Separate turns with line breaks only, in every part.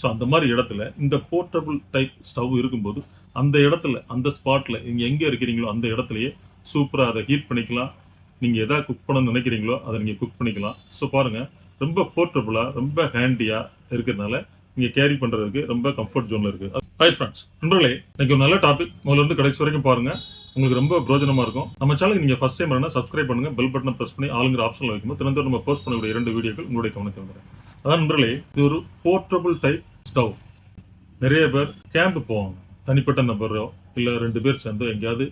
So அந்த மாதிரி இடத்துல இந்த போர்ட்டபிள் டைப் ஸ்டவ் இருக்கும்போது அந்த இடத்துல அந்த ஸ்பாட்டில் நீங்கள் எங்கே இருக்கிறீங்களோ அந்த இடத்துலையே சூப்பராக அதை ஹீட் பண்ணிக்கலாம். நீங்கள் எதாவது குக் பண்ண நினைக்கிறீங்களோ அதை நீங்கள் குக் பண்ணிக்கலாம். ஸோ பாருங்கள் ரொம்ப போர்ட்டபுளாக ரொம்ப ஹேண்டியாக இருக்கிறதுனால நீங்கள் கேரி பண்ணுறதுக்கு ரொம்ப கம்ஃபர்ட் ஜோனில் இருக்குது ஹை ஃப்ரெண்ட்ஸ் நண்பர்களே இன்றைக்கி ஒரு நல்ல டாபிக் முதல்ல இருந்து கடைசி வரைக்கும் பாருங்கள் உங்களுக்கு ரொம்ப பிரோஜனமா இருக்கும். நம்ம சேனலுக்கு நீங்கள் ஃபஸ்ட் டைம் வரணும் சப்ஸ்கிரைப் பண்ணுங்கள் பெல் பட்டனை ப்ரெஸ் பண்ணி ஆளுங்கிற ஆப்ஷன் வைக்கும்போது தினந்தோறும் நம்ம போஸ்ட் பண்ணக்கூடிய இரண்டு வீடியோக்கள் உங்களுடைய கவனத்தில் வந்துடும். அதான் நண்பர்களே இது ஒரு போர்ட்டபுள் டைப் ஸ்டவ். நிறைய பேர் கேம்ப் போவாங்க. தனிப்பட்ட நபரோ இல்லை ரெண்டு பேர் சேர்ந்து எங்கேயாவது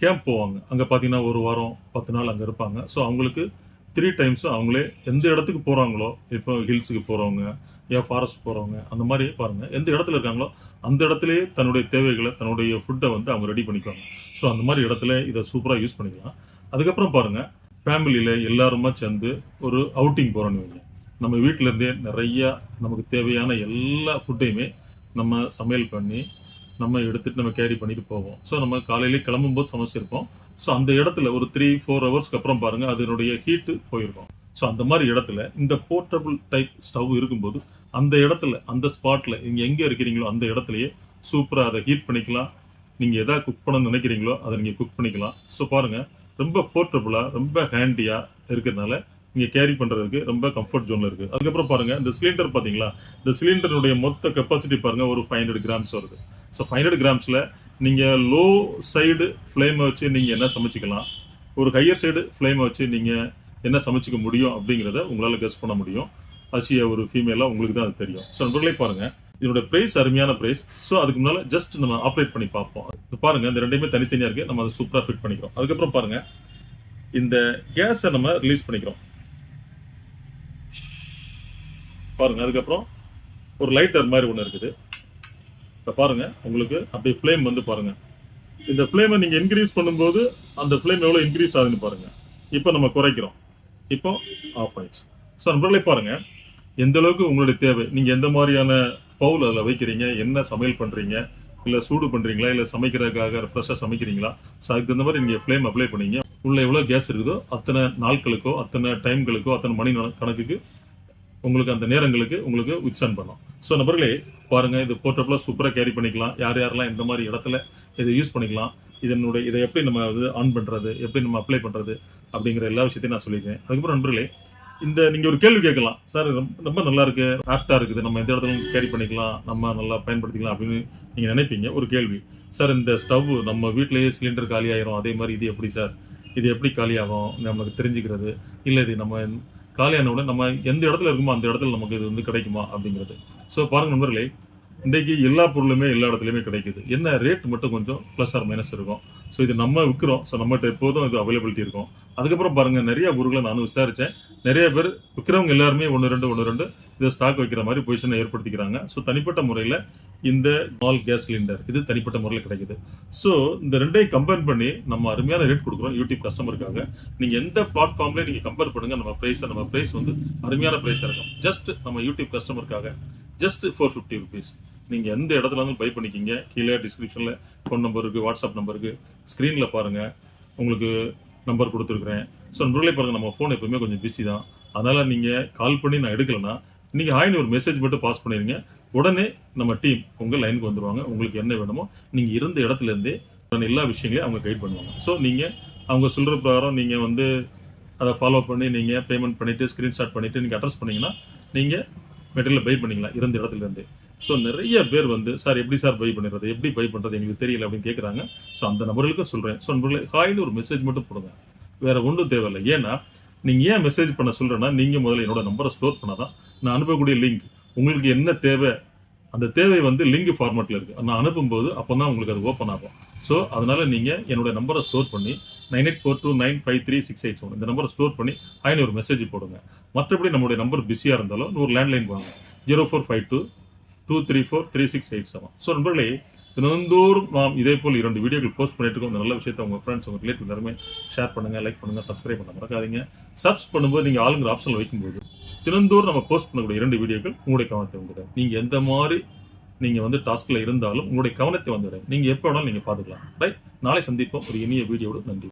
கேம்ப் போவாங்க. அங்கே பார்த்தீங்கன்னா ஒரு வாரம் பத்து நாள் அங்கே இருப்பாங்க. ஸோ அவங்களுக்கு த்ரீ டைம்ஸும் அவங்களே எந்த இடத்துக்கு போகிறாங்களோ இப்போ ஹில்ஸுக்கு போகிறவங்க ஏன் ஃபாரஸ்ட் போகிறவங்க அந்த மாதிரி பாருங்கள் எந்த இடத்துல இருக்காங்களோ அந்த இடத்துலையே தன்னுடைய தேவைகளை தன்னுடைய ஃபுட்டை வந்து அவங்க ரெடி பண்ணிக்குவாங்க ஸோ அந்த மாதிரி இடத்துல இதை சூப்பராக யூஸ் பண்ணிக்கலாம். அதுக்கப்புறம் பாருங்கள் ஃபேமிலியில் எல்லாருமா சேர்ந்து ஒரு அவுட்டிங் போகிறோன்னு வைங்க. நம்ம வீட்டில இருந்தே நிறைய நமக்கு தேவையான எல்லா ஃபுட்டையுமே நம்ம சமையல் பண்ணி நம்ம எடுத்துகிட்டு நம்ம கேரி பண்ணிட்டு போவோம். ஸோ நம்ம காலையிலே கிளம்பும்போது சமைச்சிருப்போம். ஸோ அந்த இடத்துல ஒரு த்ரீ ஃபோர் ஹவர்ஸ்க்கு அப்புறம் பாருங்கள் அதனுடைய ஹீட்டு போயிருக்கும். ஸோ அந்த மாதிரி இடத்துல இந்த போர்ட்டபிள் டைப் ஸ்டவ் இருக்கும்போது அந்த இடத்துல அந்த ஸ்பாட்டில் நீங்கள் எங்கே இருக்கிறீங்களோ அந்த இடத்துலையே சூப்பராக அதை ஹீட் பண்ணிக்கலாம். நீங்கள் எதாவது குக் பண்ண நினைக்கிறீங்களோ அதை நீங்கள் குக் பண்ணிக்கலாம். ஸோ பாருங்க ரொம்ப போர்ட்டபுளாக ரொம்ப ஹேண்டியாக இருக்கிறதுனால நீங்கள் கேரி பண்ணுறதுக்கு ரொம்ப கம்ஃபர்ட் ஜோனில் இருக்குது அதுக்கப்புறம் பாருங்கள் இந்த சிலிண்டர் பார்த்தீங்களா இந்த சிலிண்டருடைய மொத்த கெப்பாசிட்டி பாருங்கள் ஒரு ஃபைவ் ஹண்ட்ரட் கிராம்ஸ் வருது. ஸோ ஃபைவ் ஹண்ட்ரட் கிராம்ஸில் நீங்கள் லோ சைடு ஃப்ளேமை வச்சு நீங்கள் என்ன சமைச்சிக்கலாம்? ஒரு ஹையர் சைடு ஃப்ளேமை வச்சு நீங்கள் என்ன சமைச்சிக்க முடியும் அப்படிங்கிறத உங்களால் கெஸ் பண்ண முடியும். அசிய ஒரு ஃபீமேலாக உங்களுக்கு தான் அது தெரியும். ஸோ நண்பர்களே பாருங்கள் இதோட ப்ரைஸ் அருமையான ப்ரைஸ் ஸோ அதுக்கு முன்னால் ஜஸ்ட் நம்ம ஆப்ரேட் பண்ணி பார்ப்போம். பாருங்கள் இந்த ரெண்டுமே தனித்தனியாக இருக்குது நம்ம அதை சூப்பராக ஃபிட் பண்ணிக்கிறோம். அதுக்கப்புறம் பாருங்கள் இந்த கேஸை நம்ம ரிலீஸ் பண்ணிக்கிறோம். பாருங்க அதுக்கப்புறம் ஒரு லைட்டர் மாதிரி ஒன்று இருக்குது. இப்போ பாருங்க உங்களுக்கு அப்படியே ஃப்ளேம் வந்து பாருங்க. இந்த ஃப்ளேமை நீங்கள் இன்க்ரீஸ் பண்ணும்போது அந்த ஃப்ளேம் எவ்வளோ இன்க்ரீஸ் ஆகுதுன்னு பாருங்க. இப்போ நம்ம குறைக்கிறோம். இப்போ ஆஃப் ஆயிடுச்சு. ஸோ நண்பர்களே பாருங்க. எந்த அளவுக்கு உங்களுடைய தேவை? நீங்கள் எந்த மாதிரியான பவுல் அதில் வைக்கிறீங்க? என்ன சமையல் பண்ணுறீங்க இல்லை சூடு பண்ணுறீங்களா இல்லை சமைக்கிறதுக்காக ஃப்ரெஷ்ஷாக சமைக்கிறீங்களா? ஸோ அதுக்கு தகுந்த மாதிரி நீங்கள் ஃப்ளேம் அப்ளை பண்ணீங்க. உள்ள எவ்வளோ கேஸ் இருக்குதோ அத்தனை நாட்களுக்கோ அத்தனை டைம்களுக்கோ அத்தனை மணி கணக்குக்கு உங்களுக்கு அந்த நேரங்களுக்கு உங்களுக்கு விக்ஸன் பண்ணும். ஸோ நபர்களே பாருங்கள் இது போர்ட்டபுளாக சூப்பராக கேரி பண்ணிக்கலாம். யார் யாரெல்லாம் இந்த மாதிரி இடத்துல இதை யூஸ் பண்ணிக்கலாம் இதனுடைய இதை எப்படி நம்ம வந்து ஆன் பண்ணுறது எப்படி நம்ம அப்ளை பண்ணுறது அப்படிங்கிற எல்லா விஷயத்தையும் நான் சொல்லியிருக்கேன். அதுக்கப்புறம் நண்பர்களே இந்த நீங்கள் ஒரு கேள்வி கேட்கலாம். சார் ரொம்ப நல்லா இருக்கு ஆப்டாக இருக்குது. நம்ம எந்த இடத்துல கேரி பண்ணிக்கலாம் நம்ம நல்லா பயன்படுத்திக்கலாம் அப்படின்னு நீங்கள் நினைப்பீங்க. ஒரு கேள்வி சார் இந்த ஸ்டவ் நம்ம வீட்டிலேயே சிலிண்டர் காலி ஆயிரும் அதே மாதிரி இது எப்படி சார்? இது எப்படி காலியாகும்? நமக்கு தெரிஞ்சுக்கிறது. இல்லை இது நம்ம காலியான உடனே நம்ம எந்த இடத்துல இருக்குமோ அந்த இடத்துல நமக்கு இது வந்து கிடைக்குமா அப்படிங்கிறது. ஸோ பாருங்க நண்பர்களே இன்றைக்கு எல்லா பொருளுமே எல்லா இடத்துலையுமே கிடைக்குது. என்ன ரேட் மட்டும் கொஞ்சம் ப்ளஸ் ஆர் மைனஸ் இருக்கும். ஸோ இது நம்ம விற்கிறோம் ஸோ நம்மகிட்ட எப்போதும் இது அவைலபிலிட்டி இருக்கும். அதுக்கப்புறம் பாருங்கள் நிறைய ஊர்களை நானும் விசாரித்தேன் நிறைய பேர் விற்கிறவங்க எல்லாருமே ஒன்று ரெண்டு ஒன்று ரெண்டு இதை ஸ்டாக் வைக்கிற மாதிரி பொசிஷனை ஏற்படுத்திக்கிறாங்க. ஸோ தனிப்பட்ட முறையில் இந்த ஸ்மால் கேஸ் சிலிண்டர் இது தனிப்பட்ட முறையில் கிடைக்குது. ஸோ இந்த ரெண்டையும் கம்பேர் பண்ணி நம்ம அருமையான ரேட் கொடுக்குறோம் யூடியூப் கஸ்டமருக்காக நீங்கள் எந்த பிளாட்ஃபார்ம்ல நீங்கள் கம்பேர் பண்ணுங்கள் நம்ம ப்ரைஸை நம்ம ப்ரைஸ் வந்து அருமையான ப்ரைஸாக இருக்கும். ஜஸ்ட் நம்ம யூடியூப் கஸ்டமருக்காக ஜஸ்ட் ஃபோர் ஃபிஃப்டி ருபீஸ் நீங்கள் எந்த இடத்துல வந்து பை பண்ணிக்கிங்க. கீழே டிஸ்கிரிப்ஷனில் ஃபோன் நம்பர் வாட்ஸ்அப் நம்பர் ஸ்க்ரீனில் பாருங்கள் உங்களுக்கு நம்பர் கொடுத்துருக்குறேன். ஸோ நண்பர்களே பாருங்கள் நம்ம ஃபோன் எப்பவுமே கொஞ்சம் பிஸி தான். அதனால் நீங்கள் கால் பண்ணி நான் எடுக்கலைன்னா நீங்கள் ஹாய்னு ஒரு மெசேஜ் மட்டும் பாஸ் பண்ணிடுங்க உடனே நம்ம டீம் உங்கள் லைனுக்கு வந்துடுவாங்க உங்களுக்கு என்ன வேணுமோ நீங்கள் இருந்த இடத்துலேருந்தே உடனே எல்லா விஷயங்களையும் அவங்க கைட் பண்ணுவாங்க. ஸோ நீங்கள் அவங்க சொல்கிற பிரகாரம் நீங்கள் வந்து அதை ஃபாலோ பண்ணி நீங்கள் பேமெண்ட் பண்ணிவிட்டு ஸ்க்ரீன்ஷாட் பண்ணிட்டு நீங்கள் அட்ரஸ் பண்ணிங்கன்னா நீங்கள் மெட்டீரியல் பை பண்ணிக்கலாம் இருந்த இடத்துல இருந்தே ஸோ நிறைய பேர் வந்து சார் எப்படி சார் பை பண்ணுறது எப்படி பை பண்ணுறது எங்களுக்கு தெரியல அப்படின்னு கேட்குறாங்க ஸோ அந்த நபர்களுக்கும் சொல்கிறேன் ஸோ நண்பர்களே ஹாய்னு ஒரு மெசேஜ் மட்டும் போடுங்க. வேறு ஒன்றும் தேவையில்லை. ஏன்னா நீங்கள் ஏன் மெசேஜ் பண்ண சொல்கிறேன்னா நீங்கள் முதல்ல என்னோட நம்பரை ஸ்டோர் பண்ணாதான் நான் அனுப்பக்கூடிய லிங்க் உங்களுக்கு என்ன தேவை அந்த தேவை வந்து லிங்க் ஃபார்மேட்டில் இருக்குது நான் அனுப்பும்போது அப்போ தான் உங்களுக்கு அது ஓப்பன் ஆகும். ஸோ அதனால் நீங்கள் என்னோட நம்பரை ஸ்டோர் பண்ணி nine eight four two nine five three six eight seven இந்த நம்பரை ஸ்டோர் பண்ணி ஐநூறு ஒரு மெசேஜ் போடுங்க. மற்றபடி நம்மளுடைய நம்பர் பிஸியாக இருந்தாலும் ஒரு லேண்ட்லைன் வாங்க. Zero four five two two three four three six eight seven so நண்பர்களே தினந்தோறும் நாம் இதே போல் இரண்டு வீடியோக்கள் போஸ்ட் பண்ணிட்டு இருக்கோம் இந்த நல்ல விஷயத்தை உங்கள் ஃப்ரெண்ட்ஸ் உங்கள் ரிலேட்டிவ் எல்லாருமே ஷேர் பண்ணுங்கள் லைக் பண்ணுங்கள் சப்ஸ்கிரைப் பண்ண மறக்காதீங்க. சப்ஸ் பண்ணும்போது நீங்கள் ஆளுங்கிற ஆப்ஷனில் வைக்கும்போது தினந்தோறும் நம்ம போஸ்ட் பண்ணக்கூடிய இரண்டு வீடியோக்கள் உங்களுடைய கவனத்தை வந்துடும் நீங்கள் எந்த மாதிரி நீங்கள் வந்து டாஸ்கில் இருந்தாலும் உங்களுடைய கவனத்தை வந்துடும் நீங்கள் எப்போ வேணாலும் நீங்கள் பார்த்துக்கலாம் ரைட் நாளை சந்திப்போம். ஒரு இனிய வீடியோடு நன்றி.